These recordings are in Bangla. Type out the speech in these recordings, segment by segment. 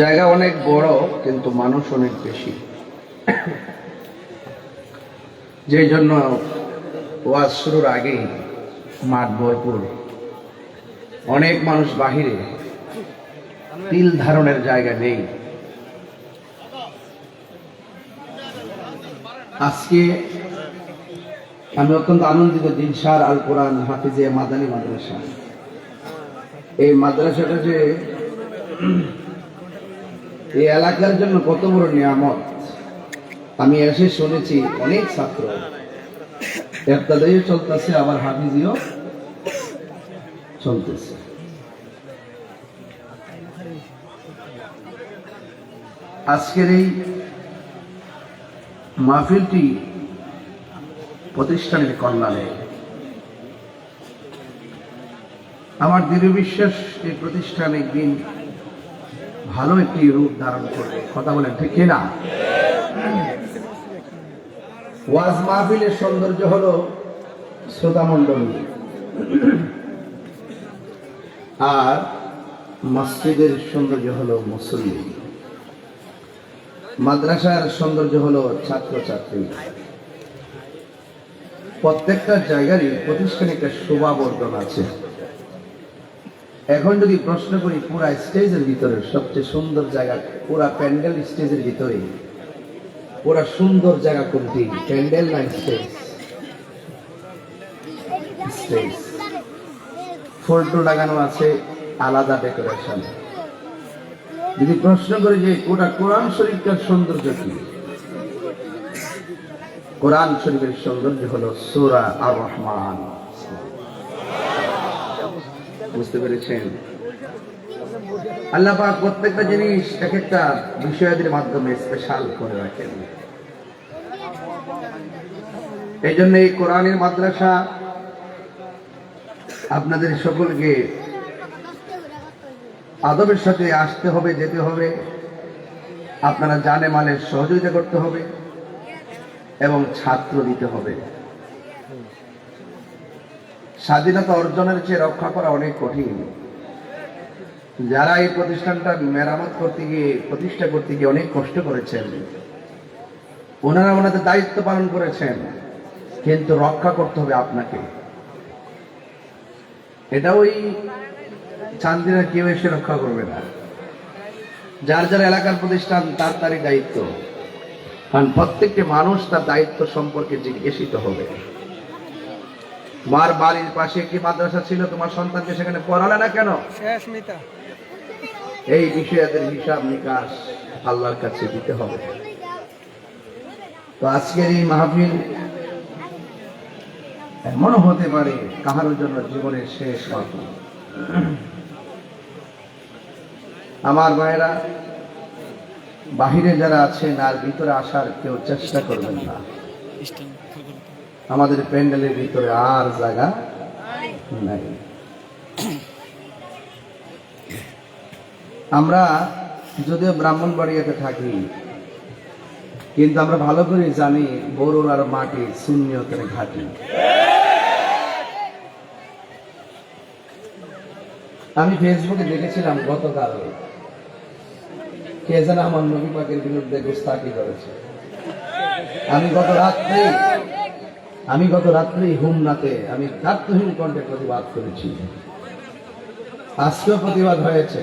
জায়গা অনেক বড়, কিন্তু মানুষ অনেক বেশি। যেই জন্য ওয়াজ শুরুর আগেই মাঠ ভরপুর অনেক মানুষ বাহিরে। তিল ধারণের জায়গা নেই। আজকে আমি অত্যন্ত আনন্দিত দিনসার আল কোরআন হাফিজে মাদানী মাদ্রাসা। এই মাদ্রাসাটা যে এই এলাকার জন্য কত বড় নিয়ামত। আমি এসে শুনেছি অনেক ছাত্র। এফতাদাইও চলতেছে, আবার হাফিজিও চলতেছে। আজকের এই মাহফিলটি প্রতিষ্ঠানের কল্যাণে আমার দৃঢ় বিশ্বাস এই প্রতিষ্ঠান একদিন ভালো একটি রূপ ধারণ করবে। কথা বলেন, ঠিক কিনা? ওয়াজ মাহফিলের সৌন্দর্য হলো শ্রোতামণ্ডলী আর মসজিদের সৌন্দর্য হলো মুসল্লি। মাদ্রাসার সৌন্দর্য হলো ছাত্রছাত্রী। প্রত্যেকটা জায়গারই প্রতিষ্ঠানে একটা শোভাবর্ধন আছে। এখন যদি প্রশ্ন করি পুরা স্টেজের ভিতরে, সবচেয়ে সুন্দর জায়গা পুরা প্যান্ডেল স্টেজের ভিতরে, পুরা সুন্দর জায়গা কোনটি? প্যান্ডেল না স্টেজ? ফোল্টো লাগানো আছে, আলাদা ডেকোরেশন। যদি প্রশ্ন করি যে ওটা কোরআন শরীফটার সৌন্দর্য কি? কোরআন শরীফের সৌন্দর্য হলো সুরা আর রহমান বুঝতে পেরেছেন? আল্লাহ পাক প্রত্যেকটা জিনিস এক একটা বিষয়াদির মাধ্যমে স্পেশাল করে রাখেন। এই জন্য এই কোরআনের মাদ্রাসা আপনাদের সকলকে আদবের সাথে আসতে হবে, যেতে হবে। আপনারা জানে মালের সহযোগিতা করতে হবে এবং ছাত্র দিতে হবে। স্বাধীনতা অর্জনের চেয়ে রক্ষা করা অনেক কঠিন। যারা এই প্রতিষ্ঠানটা মেরামত করতে গিয়ে, প্রতিষ্ঠা করতে গিয়ে অনেক কষ্ট করেছেন, ওনারা ওনাদের দায়িত্ব পালন করেছেন, কিন্তু রক্ষা করতে হবে আপনাকে। এটা ওই চান্দিনা কেউ এসে রক্ষা করবে না। যার যার এলাকার প্রতিষ্ঠান, তার তারই দায়িত্ব। কারণ প্রত্যেকটি মানুষ তার দায়িত্ব সম্পর্কে জিজ্ঞাসিত হবে। তোমার বাড়ির পাশে একটি মাদ্রাসা ছিল? তোমার সন্তানকে সেখানে পড়ালে না কেন? শেষ মিতা। এই বিষয়াদের হিসাব নিকাশ আল্লাহর কাছে দিতে হবে। তো আজকের এই মাহফিল এমনও হতে পারে কাহারোর জন্য জীবনের শেষ মাহফিল। আমার মায়েরা বাহিরে যারা আছেন আর ভিতরে আসার কেউ চেষ্টা করবেন না। আমাদের প্যান্ডেলের ভিতরে আর জায়গা নাই। আমরা যদিও ব্রাহ্মণ ব্রাহ্মণবাড়িয়াতে থাকি, কিন্তু আমরা ভালো করে জানি বড়ুর আর মাটি শূন্যতের ঘাটি। আমি ফেসবুকে দেখেছিলাম গতকাল, কে যেন আমার নবী পাকের বিরুদ্ধে গুস্তাকি করেছে। আমি গত রাত্রে আমি গত রাত্রেই হুমনাতে আমি দার্থহীন কণ্ঠে প্রতিবাদ করেছি। আজকেও প্রতিবাদ হয়েছে।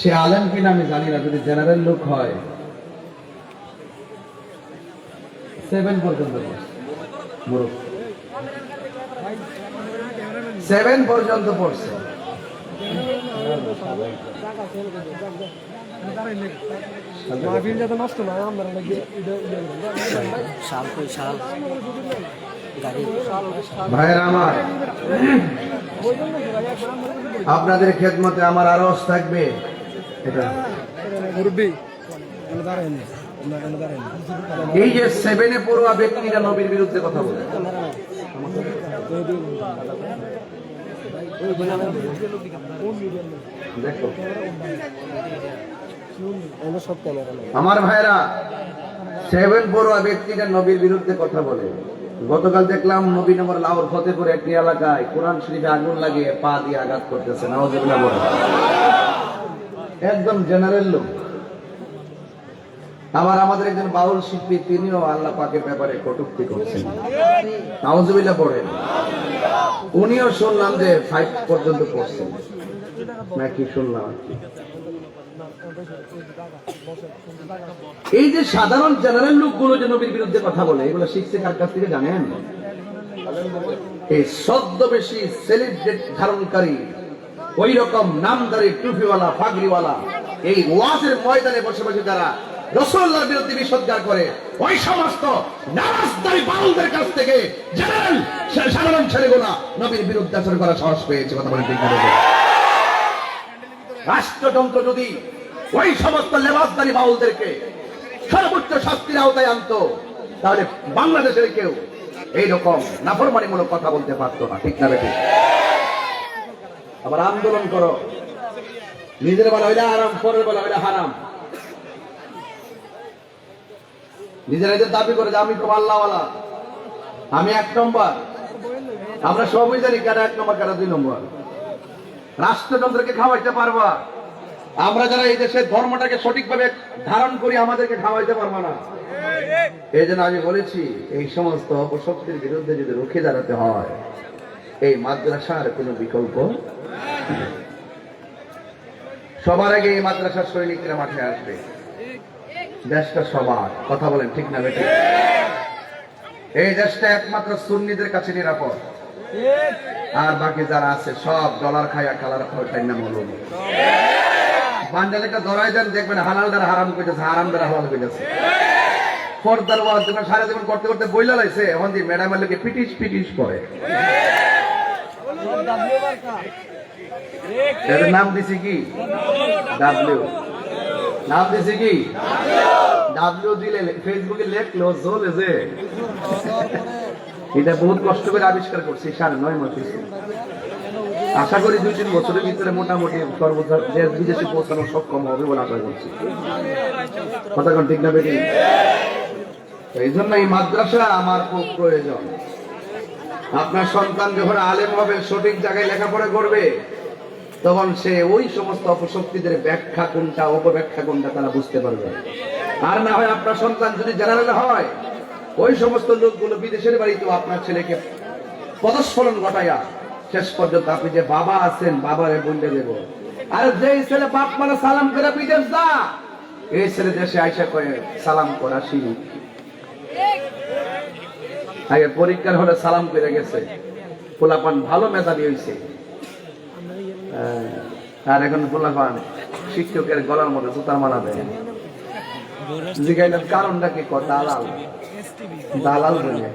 সে আলেম কিনা আমি জানি না, যদি জেনারেল লোক হয়। সেভেন পর্যন্ত সেভেন পর্যন্ত পড়ছে। মাহফিল ভাইয়ের আমার, আপনাদের খেদমতে আমার আরস থাকবে। এই যে সেভেনে পড়ুয়া ব্যক্তিরা নবীর বিরুদ্ধে কথা বলে। দেখো। আমরা ভাইরা সেভেন পড়ুয়া ব্যক্তিরা নবীর বিরুদ্ধে কথা বলে। গতকাল দেখলাম নবীনগর লাহোর ফতেপুর একটি এলাকায় কোরআন শরীফে আগুন লাগিয়ে পা দিয়ে আঘাত করতেছে একদম জেনারেল লোক, আবার আমাদের একজন বাউল শিল্পী, তিনিও আল্লাহ পাকের ব্যাপারে কটুক্তি করছেন। পড়েন। উনিও শুনলাম যে ফাইভ পর্যন্ত পড়ছেন। নাকি শুনলাম। এই যে সাধারণ জেনারেল লোকগুলো যে নবীর বিরুদ্ধে কথা বলে, এগুলো শিখছে কার কাছ থেকে জানেন? এই সদ্য বেশি সেলিব্রেট ধারণকারী ওই রকম নামদারি টুপিওয়ালা ফাগরিওয়ালা এই ওয়াজের ময়দানে বসে বসে যারা রসুল্লাহর বিরুদ্ধে বিষোদ্গার করে, ওই সমস্ত নামাজদারি বাউলদের কাছ থেকে জেনারেল সাধারণ ছেলেগুলা নবীর বিরুদ্ধে আচরণ করা সাহস পেয়েছে, কথা বলে ঠিক না রাষ্ট্রযন্ত্র যদি ওই সমস্ত লেবাসদারি বাউলদেরকে সর্বোচ্চ শাস্তির আওতায় আনতো, তাহলে বাংলাদেশের কেউ এইরকম নাফরমানিমূলক কথা বলতে পারতো না, ঠিক না বেঠিক আবার আন্দোলন করো। নিজের বেলা হইলে আরাম পরের বেলা হইলে হারাম। নিজেরা যে দাবি করে যে আমি তো আল্লাহওয়ালা আমি এক নম্বর। আমরা সবই জানি কারা এক নম্বর কারা দুই নম্বর। রাষ্ট্রযন্ত্রকে খাওয়াইতে পারবা? আমরা যারা এই দেশের ধর্মটাকে সঠিকভাবে ধারণ করি, আমাদেরকে খাওয়াইতে পারব না। এই জন্য আমি বলেছি, এই সমস্ত অপশক্তির বিরুদ্ধে যদি রুখে দাঁড়াতে হয়, এই মাদ্রাসার কোনো বিকল্প সবার আগে এই মাদ্রাসার সৈনিকরা মাঠে আসবে। দেশটা সবার। কথা বলেন ঠিক না বেটে? এই দেশটা একমাত্র সুন্নিদের কাছে নিরাপদ। আর বাকি যারা আছে, সব ডলার খাইয়া কালার খাই নাম হলো বান্ডাল একটা ধরাই দেন, দেখবেন হালাল দ্বারা হারাম হারাম দ্বারা হালাল ওয়াজ সারা করতে করতে বইলা এখন দিয়ে লোকে পিটিশ পিটিশ করে। নাম দিছি কি? ডাব্লিউ নাম দিছি কি? ডাব্লিউ দিলে ফেসবুকে লেখলো যে। এটা বহুত কষ্ট করে আবিষ্কার করছি, সাড়ে নয় মাস। আশা করি দুই, তিন বছরের ভিতরে মোটামুটি সর্বোচ্চ দেশ বিদেশে পৌঁছানো সক্ষম হবে বলে আশা করছি। কথা ঠিক না বেটি এই জন্য এই মাদ্রাসা আমার খুব প্রয়োজন। আপনার সন্তান যখন আলেম হবে, সঠিক জায়গায় লেখাপড়া করবে, তখন সে ওই সমস্ত অপশক্তিদের ব্যাখ্যা কোনটা, অপব্যাখ্যা কোনটা তারা বুঝতে পারবে। আর না হয় আপনার সন্তান যদি জেনারেল হয়, ওই সমস্ত লোকগুলো বিদেশের বাড়িতেও আপনার ছেলেকে পদস্ফলন ঘটাইয়া শেষ পর্যন্ত আপনি যে বাবা আছেন, বাবারে বলতে দেব। আর যে ছেলে বাপ মানে সালাম করে বিদেশ যা। এই ছেলে দেশে আইসা করে সালাম করা শিখি আগে পরীক্ষার হলে সালাম করে গেছে। পোলাপান ভালো মেধাবী হয়েছে আর এখন পোলাপান শিক্ষকের গলার মধ্যে জুতার মালা দেয়। জিগাইলেন, কারণটা কি দালাল? দালাল বলে।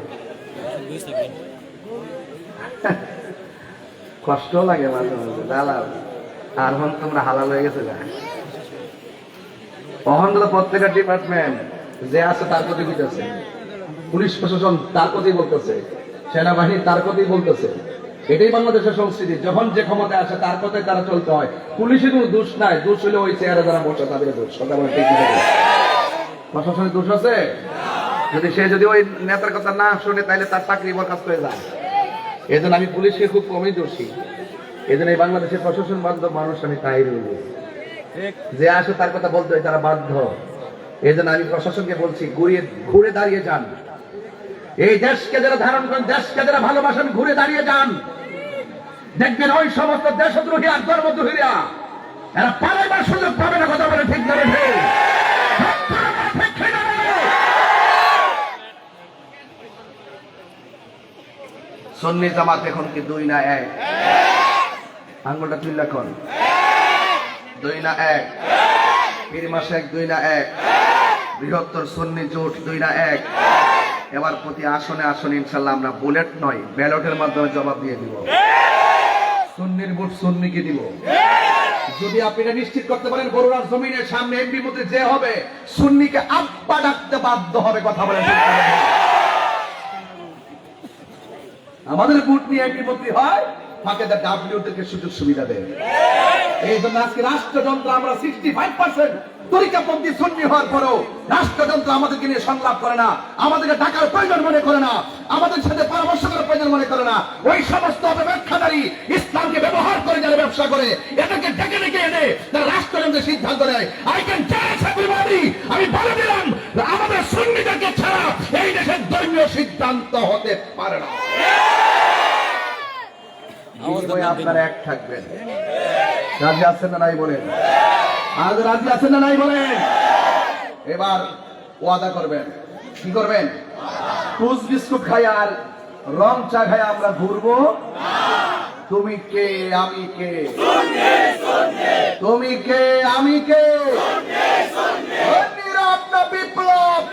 কষ্ট লাগে মাঝে মাঝে, দালাল। আর হন তোমরা হালাল হয়ে গেছে না অহন তো প্রত্যেকটা ডিপার্টমেন্ট যে আছে তার প্রতি বুঝতেছে পুলিশ প্রশাসন তার প্রতি বলতেছে। সেনাবাহিনী তার প্রতি বলতেছে। এটাই বাংলাদেশের সংস্কৃতি। যখন যে ক্ষমতায় আসে, তার কথায় তারা চলতে হয়। পুলিশের কোনো দোষ নাই। দোষ হলে ওই চেয়ারে যারা বসে, তাদের দোষ। প্রশাসনের দোষ আছে? যদি সে যদি ওই নেতার কথা না শুনে, তাহলে তার চাকরি বরখাস্ত হয়ে যায়। এই জন্য আমি পুলিশকে খুব কমই দোষী। এই জন্য এই বাংলাদেশের প্রশাসন বান্ধব মানুষ আমি তাই রইল। যে আসে তার কথা বলতে হয়, তারা বাধ্য। এই জন্য আমি প্রশাসনকে বলছি ঘুরে ঘুরে দাঁড়িয়ে যান। এই দেশকে যারা ধারণ করেন, দেশকে যারা ভালোবাসেন, ঘুরে দাঁড়িয়ে যান। দেখবেন ওই সমস্ত দেশদ্রোহী আর ধর্মদ্রোহীরা, এরা পালাইবার সুযোগ পাবে না, কথা বলে ঠিক যাবে সন্নি জামাত এখন কি দুই না এক? আঙ্গুলটা তুই লেখন দুই না এক। পীর মাসে এক দুই না এক। বৃহত্তর সন্নি জোট দুই না এক। এবার প্রতি আসনে আসনে ইনশাল্লাহ আমরা বুলেট নয়, ব্যালটের মাধ্যমে জবাব দিয়ে দিব। সুন্নির ভোট সুন্নিকে দিব। যদি আপনি এটা নিশ্চিত করতে পারেন বড়ুরার জমিনের সামনে এমপি মধ্যে যে হবে, সুন্নিকে আব্বা ডাকতে বাধ্য হবে কথা বলে আমাদের ভোট নিয়ে এমপি মন্ত্রী হয় ফাঁকে ডাব্লিউ থেকে সুযোগ সুবিধা দেয়। এই জন্য আজকে রাষ্ট্রযন্ত্র আমরা সিক্সটি ফাইভ পার্সেন্ট তরিকাপন্থী হওয়ার রাষ্ট্রযন্ত্র আমাদেরকে নিয়ে সংলাপ করে না, আমাদেরকে ডাকার প্রয়োজন মনে করে না, আমাদের সাথে পরামর্শ করার প্রয়োজন মনে করে না। ওই সমস্ত ইসলামকে ব্যবহার করে যারা ব্যবসা করে এটাকে ডেকে ডেকে এনে তারা রাষ্ট্রযন্ত্রের সিদ্ধান্ত নেয়। আই ক্যান আমি বলে দিলাম, আমাদের ছাড়া এই দেশের ধর্মীয় সিদ্ধান্ত হতে পারে না। বিনিময়ে আপনারা এক থাকবেন? রাজি আছেন না নাই বলেন আজ রাজি আছেন না নাই বলেন এবার ওয়াদা করবেন। কি করবেন? টুস বিস্কুট খাই আর রং চা খাই আমরা ঘুরবো? তুমি কে আমি কে? তুমি কে আমি কে? বিপ্লব।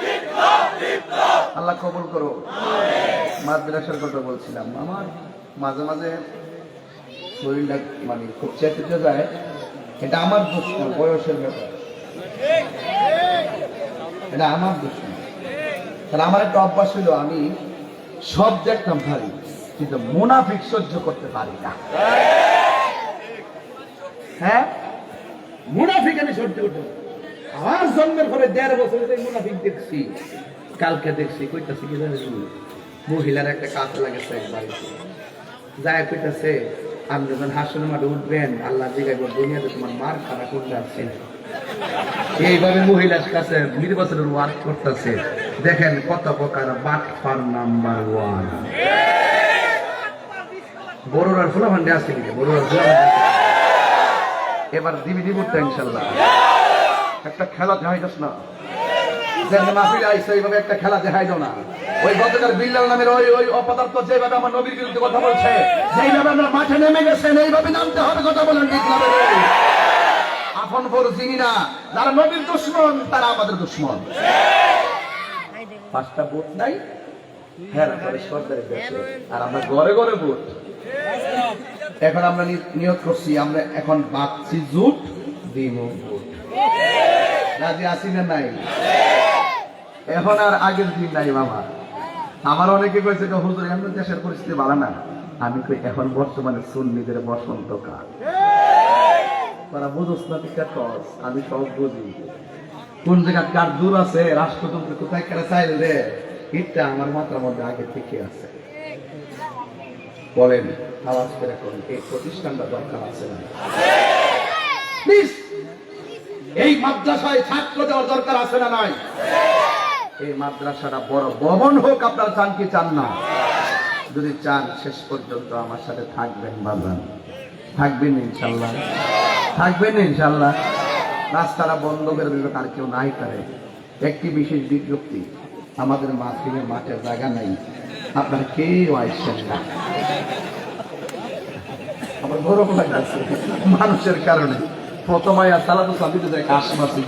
আল্লাহ কবুল করো। মাদ্রাসার কথা বলছিলাম। আমার মাঝে মাঝে শরীরটা মানে খুব চেপে যায়, এটা আমার দোষ না, বয়সের ব্যাপার। এটা আমার দোষ না। তাহলে আমার একটা অভ্যাস ছিল আমি সব দেখতাম পারি কিন্তু মুনাফিক সহ্য করতে পারি না। হ্যাঁ? মুনাফিক আমি সহ্য করতে। আমার জন্মের পরে দেড় বছর ধরে মুনাফিক দেখছি, কালকে দেখছি, কইতাছি কি জানিস মহিলার একটা কাজ লাগেছে এক বাড়িতে যায় কইতাছে আপনি যখন হাসনের মাঠে উঠবেন, আল্লাহ জিগাইব দুনিয়াতে তোমার মার খারাপ করতে আসছে এইভাবে মহিলার কাছে নির্বাচনের করতেছে। দেখেন কত প্রকার বাটফার নাম্বার ওয়ান। বড়রার ফুলা ভান্ডে আছে কিনা? বড়রার ফুলা এবার দিবি দিব ইনশাল্লাহ একটা খেলা দেখাই যাস না? একটা খেলা না। ওই গতকাল বিল্লাল নামের ওই ওই অপদার্থ যেভাবে আমার নবীর বিরুদ্ধে কথা বলছে, যেইভাবে আমরা মাঠে নেমে গেছেন, এইভাবে নামতে হবে কথা বলেন ঠিক না আপন চিনি না, যারা নবীর দুশ্মন, তারা আমাদের দুশ্মন। পাঁচটা নাই? হ্যাঁ আর আমরা এখন আমরা নিয়োগ করছি, আমরা এখন বাচ্চি জুট দিব রাজি আসি না নাই? এখন আর আগের দিন নাই বাবা আমার অনেকে কইছে যে, হুজুর এখন দেশের পরিস্থিতি ভালো না। আমি কই, এখন বর্তমানে সুন্নিদের বসন্তকাল তারা বুঝোস না টস আমি সব বুঝি। কোন জায়গা কার দূর আছে, রাষ্ট্রতন্ত্র কোথায় কেন চাইলে রে? এটা আমার মাথার মধ্যে আগে থেকে আছে। বলেন আওয়াজ করে কোন এই প্রতিষ্ঠানটা দরকার আছে না? এই মাদ্রাসায় ছাত্র দেওয়ার দরকার আছে না নাই? এই মাদ্রাসাটা বড় ভবন হোক, আপনারা চান কি চান না? যদি চান, শেষ পর্যন্ত আমার সাথে থাকবেন বাবান থাকবেন ইনশাল্লাহ। থাকবেন ইনশাল্লাহ। রাস্তাটা বন্ধ করে দিলে তার কেউ নাই করে একটি বিশেষ বিজ্ঞপ্তি, আমাদের মাতৃভূমি মাঠের জায়গা নাই। আপনার কেউ আসছেন না। আমার গরম লাগছে মানুষের কারণে। প্রথম আয়া সালাদু সাবিতে যায় কাশ মারছে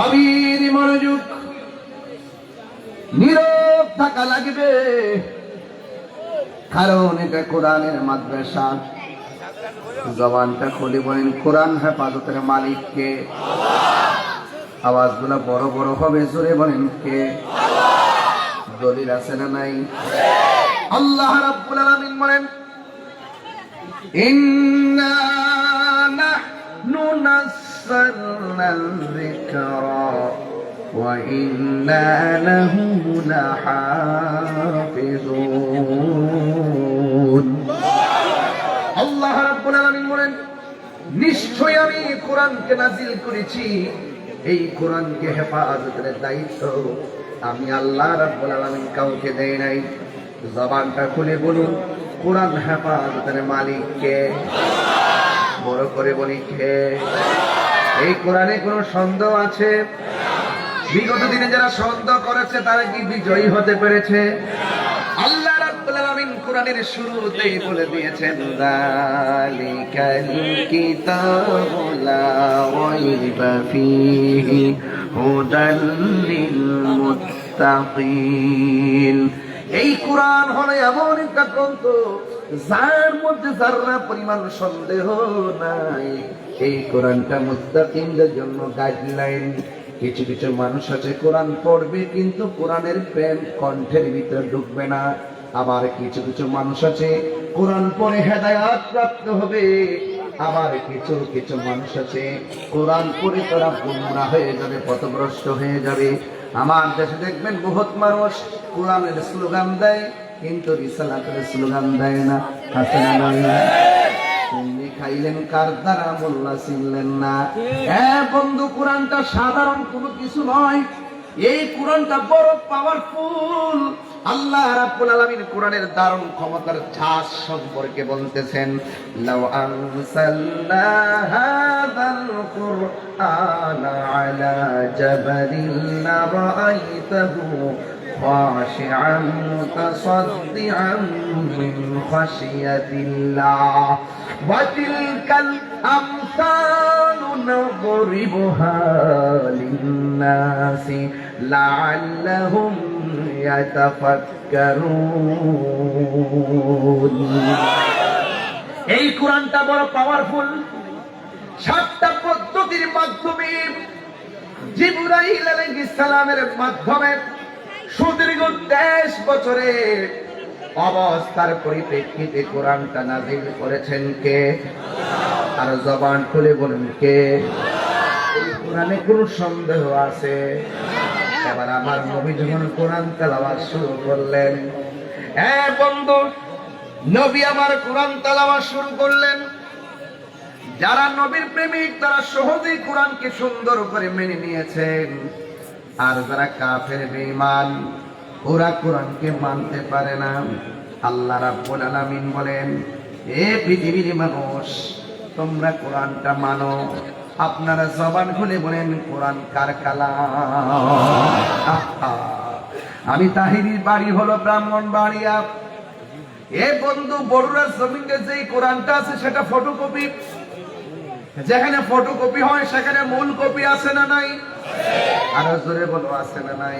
গভীর মনোযোগ। নীরব থাকা লাগবে। কারণ এটা কোরআনের মাদ্রাসা। জবানটা খুলে বলেন, কোরআন হেফাজতের মালিককে আওয়াজগুলো বড় বড় হবে, জোরে বলেন কে? দলিল আছে না নাই? আল্লাহ রাব্বুল আলামিন বলেন, ইন্না নাহনু নাযালনা যিকরা ওয়া ইন্না লাহু লাহাফিজুন আল্লাহ রাব্বুল আলামিন বলেন নিশ্চয় আমি কোরআনকে নাজিল করেছি। এই কোরআনকে হেফাজতের দায়িত্ব আমি আল্লাহ রাব্বুল আলামিন কাউকে দেই নাই। জবানটা খুলে বলুন, কোরআন হেফাজতের মালিককে বড় করে বলি, কে? এই কোরআনে কোনো সন্দেহ আছে? বিগত দিনে যারা সন্দেহ করেছে, তারা কি বিজয়ী হতে পেরেছে? আল্লাহ এই কোরআন হলো এমন একটা গ্রন্থ যার মধ্যে যারা পরিমাণ সন্দেহ নাই, এই কোরআনটা মুত্তাকিনদের জন্য গাইডলাইন কিছু কিছু মানুষ আছে, কোরআন পড়বে, কিন্তু কোরআনের প্রেম কণ্ঠের ভিতরে ঢুকবে না। আবার কিছু কিছু মানুষ আছে, কোরআন পড়ে হেদায়াত প্রাপ্ত হবে। আবার কিছু কিছু মানুষ আছে, কোরআন পড়ে তারা গুমরা হয়ে যাবে, পথভ্রষ্ট হয়ে যাবে। আমার দেশে দেখবেন বহুত মানুষ কোরআনের স্লোগান দেয় কিন্তু রিসালাতের স্লোগান দেয় না আছে না খাইলেন কার দ্বারা, মোল্লা চিনলেন না। হ্যাঁ বন্ধু, কোরআনটা সাধারণ কিছু নয়। এই কোরআনটা বড় পাওয়ারফুল আল্লাহ রাব্বুল আলামিন কোরআনের দারুণ ক্ষমতার সম্পর্কে বলতেছেন, লাউ হাযাল কুরআনা আলা জাবালিন خاشعا متصدعا من خشية الله وتلك الأمثال نضربها للناس لعلهم يتفكرون এই কোরআনটা বড় পাওয়ারফুল সাতটা পদ্ধতির মাধ্যমে জিবরাইল আলাইহিস সালামের মাধ্যমে সুদীর্ঘ দেশ বছরে অবস্থার পরিপ্রেক্ষিতে কোরআনটা নাজিল করেছেন কে? আর জবান খুলে বলুন কে? কোরআনে কোনো সন্দেহ আছে? এবার আমার নবী যখন কোরআন তেলাওয়াত শুরু করলেন হ্যাঁ বন্ধু, নবী আমার কোরআন তেলাওয়াত শুরু করলেন। যারা নবীর প্রেমিক, তারা সহজেই কোরআনকে সুন্দর করে মেনে নিয়েছেন। আর যারা কাফের, বেঈমান, ওরা কোরআনকে মানতে পারে না। আল্লাহ রাব্বুল আলামিন বলেন, এ পৃথিবীর মানুষ, তোমরা কোরআনটা মানো। আপনারা জবান খুলে বলেন, কোরআন কার আমি তাহিরির বাড়ি হলো ব্রাহ্মণ বাড়িয়া এ বন্ধু, বড়ুরা জমিনে যেই কোরআনটা আছে, সেটা ফটোকপি যেখানে ফটোকপি হয়, সেখানে মূল কপি আছে না নাই? আরও জোরে বলো, আছে না নাই?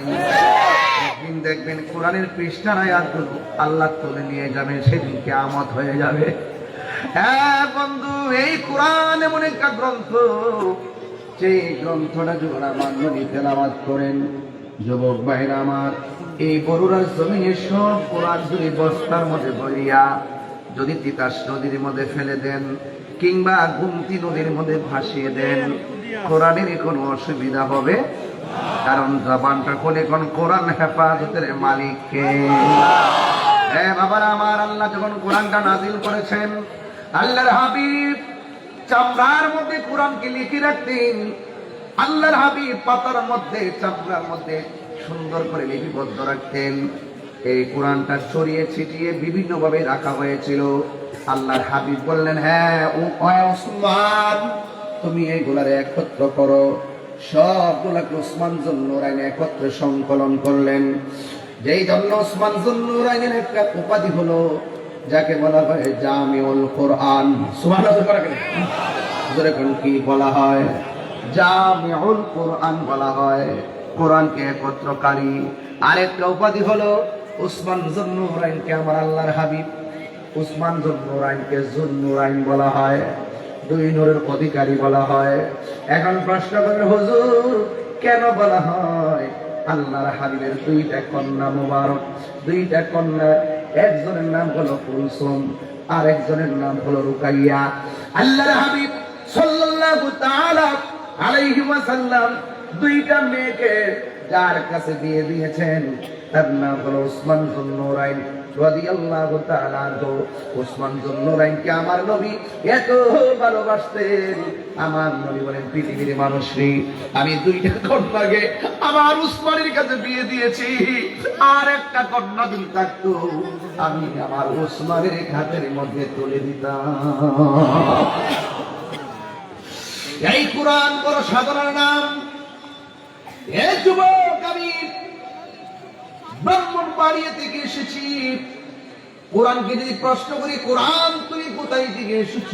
একদিন দেখবেন কোরআনের পৃষ্ঠার আয়াতগুলো আল্লাহ তুলে নিয়ে যাবে সেদিনকে আমত হয়ে যাবে। হ্যাঁ বন্ধু, এই কোরআন এমন একটা গ্রন্থ। সেই গ্রন্থটা আমার নবী তেলাওয়াত করেন যুবক ভাইরা আমার, এই বড়ুরার জমিনে সব কোরআন যদি বস্তার মধ্যে ভরিয়া, যদি তিতাস নদীর মধ্যে ফেলে দেন কিংবা গুমতি নদীর মধ্যে ভাসিয়ে দেন। কোরআনের কোনো অসুবিধা হবে? কারণ জবানটা কোন কোরআন হেফাজতের মালিককে। হ্যাঁ বাবার, আমার আল্লাহ যখন কোরআনটা নাজিল করেছেন, আল্লাহর হাবিব চামড়ার মধ্যে কোরআনকে লিখে রাখতেন। আল্লাহর হাবিব পাতার মধ্যে, চামড়ার মধ্যে সুন্দর করে লিপিবদ্ধ রাখতেন। এই কোরআনটা ছড়িয়ে ছিটিয়ে বিভিন্ন ভাবে রাখা হয়েছিল। আল্লাহর হাবিব বললেন হ্যাঁ ও ওয়া উসমান তুমি এইগুলারে একত্র করো। সবগুলাকে ওসমান জন্নুরাইন একত্রে সংকলন করলেন। যেই জন্য ওসমান জন্নুরাইনের একটা উপাধি হলো, যাকে বলা হয় জামিউল কোরআন। জোরে কোন কি বলা হয়? জামিউল কোরআন বলা হয়। কোরআনকে একত্রকারী। আরেকটা উপাধি হলো উসমান জন্নুরাইনকে আমার আল্লাহর হাবিব। উসমান জন্নুরাইনকে জন্নুরাইন বলা হয়, দুই নূরের অধিকারী বলা হয়। এখন প্রশ্ন করেন, হুজুর, কেন বলা হয় আল্লাহর হাবিবের দুইটা কন্যা মুবারক? দুইটা কন্যা, একজনের নাম হলো কুলসুম আর একজনের নাম হলো রুকাইয়া। আল্লাহর হাবিব সাল্লাল্লাহু তাআলা আলাইহি ওয়াসাল্লাম দুইটা মেয়েকে যার কাছে বিয়ে দিয়েছেন তার নাম হলো রাদিয়াল্লাহু তাআলা জুন্নুরাইনকে আমার নবী এত ভালোবাসতেন। আমার নবী বলেন, পৃথিবীর আমি দুইটা আমার উসমানের কাছে বিয়ে দিয়েছি। আর একটা কন্যা যদি থাকতো, আমি আমার ওসমানের হাতের মধ্যে তুলে দিতাম। এই কোরআন বড় সাধারণ নাম। এ যুবক, আমি ব্রাহ্মণ বাড়িয়ে থেকে এসেছি। কোরআনকে যদি প্রশ্ন করি, কোরআন তুমি কোথায় থেকে এসেছ?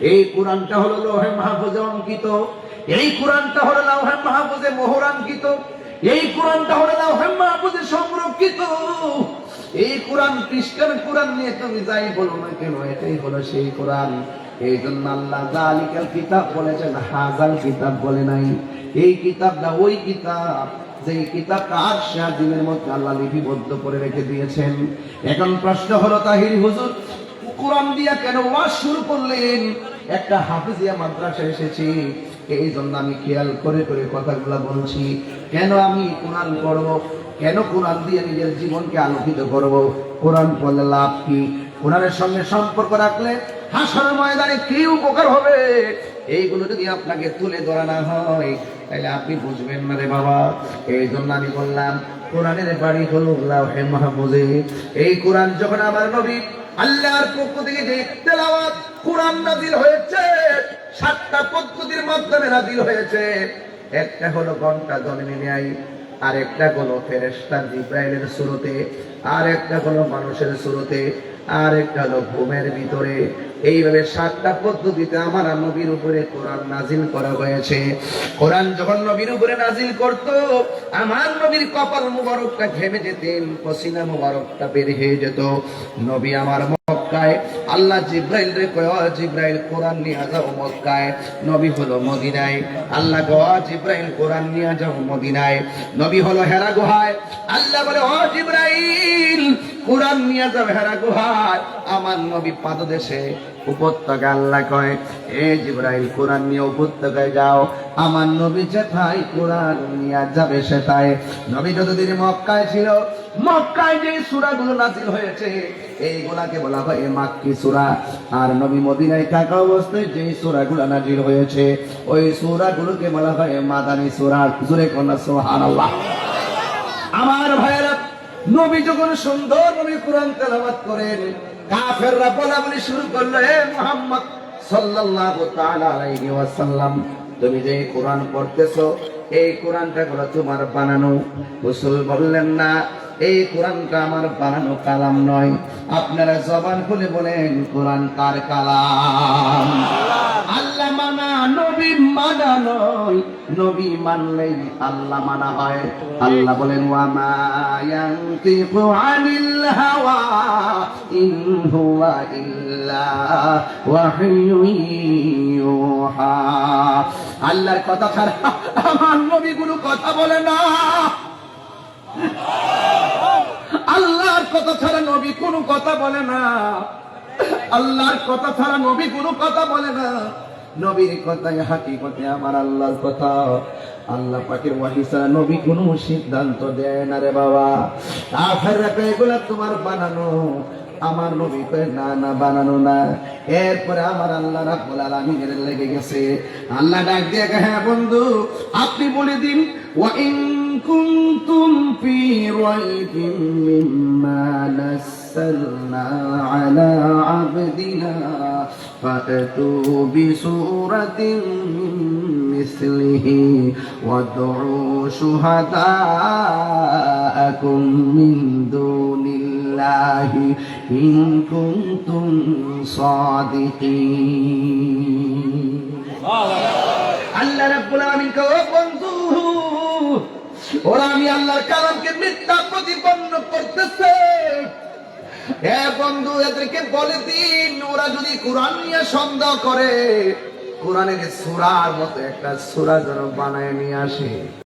এই কোরআনটা হলো লৌহে মাহফুজে অঙ্কিত। এই কোরআনটা হলো লৌহে মাহফুজে মোহরাঙ্কিত। এই কোরআনটা হলো লৌহে মাহফুজে সংরক্ষিত। এই কোরআন খ্রিস্টান কোরআন নিয়ে তুমি যাই বলো না কেন, এটাই হলো সেই কোরআন। এই জন্য আল্লাহ জালিকাল কিতাব বলেছেন, হাজাল কিতাব বলে নাই। এই কিতাবটা, ওই কিতাব যে কিতাবটা আর দিনের মধ্যে আল্লাহ লিপিবদ্ধ করে রেখে দিয়েছেন। এখন প্রশ্ন হলো তাহির হুজুর, কোরআন দিয়া কেন ওয়াজ শুরু করলেন? একটা হাফিজিয়া মাদ্রাসা এসেছি। এই জন্য আমি খেয়াল করে করে কথাগুলো বলছি, কেন আমি কোরআন পড়ব? কেন কোরআন দিয়ে নিজের জীবনকে আলোকিত করব? কোরআন পড়লে লাভ কি? কোরআনের সঙ্গে সম্পর্ক রাখলে হাসর ময়দানে কি উপকার হবে? এইগুলো যদি আপনাকে তুলে ধরা না হয়, তাহলে আপনি বুঝবেন না রে বাবা। এই জন্য আমি বললাম, কোরআনের বাড়ি হলো লাউহে মাহফুজে এই কোরআন যখন আমার নবী আল্লাহর পক্ষ থেকে যে তেলাওয়াত কোরআন নাজিল হয়েছে সাতটা পদ্ধতির মাধ্যমে নাজিল হয়েছে। একটা হলো ঘণ্টা জন্মে নেয় আর একটা হলো ফেরেস্তা জিব্রাইলের সুরতে আর একটা হলো মানুষের সুরতে আর একটা হলো ঘুমের ভিতরে। এইভাবে সাতটা পদ্ধতিতে আমার নবীর উপরে কোরআন নাজিল করা হয়েছে। কোরআন যখন নবীর উপরে নাজিল করত, আমার নবীর কপাল মুবারকটা ঘেমে যেতেন পসিনা মুবারকটা বের হয়ে যেত। নবী আমার মক্কায়, আল্লাহ জিব্রাইল রে কয় জিব্রাইল, কোরআন নিয়ে যাও মক্কায়। নবী হলো মদিনায়। আল্লাহ গো জিব্রাইল, কোরআন নিয়ে যাও মদিনায়। নবী হলো হেরা গুহায়। আল্লাহ বলে, ও জিব্রাইল, কোরআন নিয়ে যাও হেরা গুহায়। আমার নবী পাদদেশে উপত্যকা আল্লাহ কয়, এ জিব্রাইল, কোরআন নিয়ে উপত্যকায় যাও। আমার নবী যেথায় কোরআন নিয়ে যাবে সেটাই নবী যতদিন মক্কায় ছিল, মক্কায় যে সূরাগুলো নাজিল হয়েছে বলা হয় মাক্কি সূরা। আর নবী মদিনায় থাকা অবস্থায় যে নাজিল হয়েছে, ওই সূরাগুলোকে বলা হয় মাদানী সূরা। জুরে কন্যা, সুবহানাল্লাহ। আমার ভাইয়েরা, নবী যখন সুন্দর ভাবে কোরআন তেলাওয়াত করেন কাফেররা বলা বলি শুরু করল হে মোহাম্মদ সাল্লাল্লাহু তাআলা আলাইহি ওয়াসাল্লাম, তুমি যে কোরআন পড়তেছো, এই কোরআনটা হলো তোমার বানানো। রাসূল বললেন, না এই কোরআনটা আমার বানানো কালাম নয়। আপনারা জবান খুলে বলেন, কোরআন কার কালাম? আল্লাহ মানা, নবী মানা নয়। নবী মানলেই আল্লাহ মানা হয়। আল্লাহ বলেন আল্লাহর কথা ছাড়া আমার নবী কোনো কথা বলে না। আল্লাহর কথা ছাড়া নবী কোনো কথা বলে না। আল্লাহর কথা ছাড়া নবী কোনো কথা বলে না। নবীর কথাই হাকিকতে আমার আল্লাহর কথা। আল্লাহ পাকের ওয়াহি ছাড়া নবী কোনো সিদ্ধান্ত দেয় না রে বাবা। আফের এগুলা তোমার বানানো। আমার নবী কয় না না বানানো না এরপরে আমার আল্লাহ রাব্বুল আলামিনের লেগে গেছে আল্লাহ ডাক দিয়ে কয়, হ্যাঁ বন্ধু আপনি বলে দিন ওয়া ইন কুনতুম ফি রাইবিন মিম্মা নাসালনা আলা আবদিনা فأتوا بسورة من مثله وادعوا شهداءكم من دون الله إن كنتم صادقين আল্লাহ রাব্বুল আলামিন কে ও বন্ধু ওরা আমি আল্লাহর কালামকে মিথ্যা প্রতিপন্ন করতেছে এ বন্ধু এদেরকে বলে দিন ওরা যদি কোরআন নিয়ে সন্দেহ করে কোরআনের সূরার মতো একটা সূরা যেন বানায় নিয়ে আসে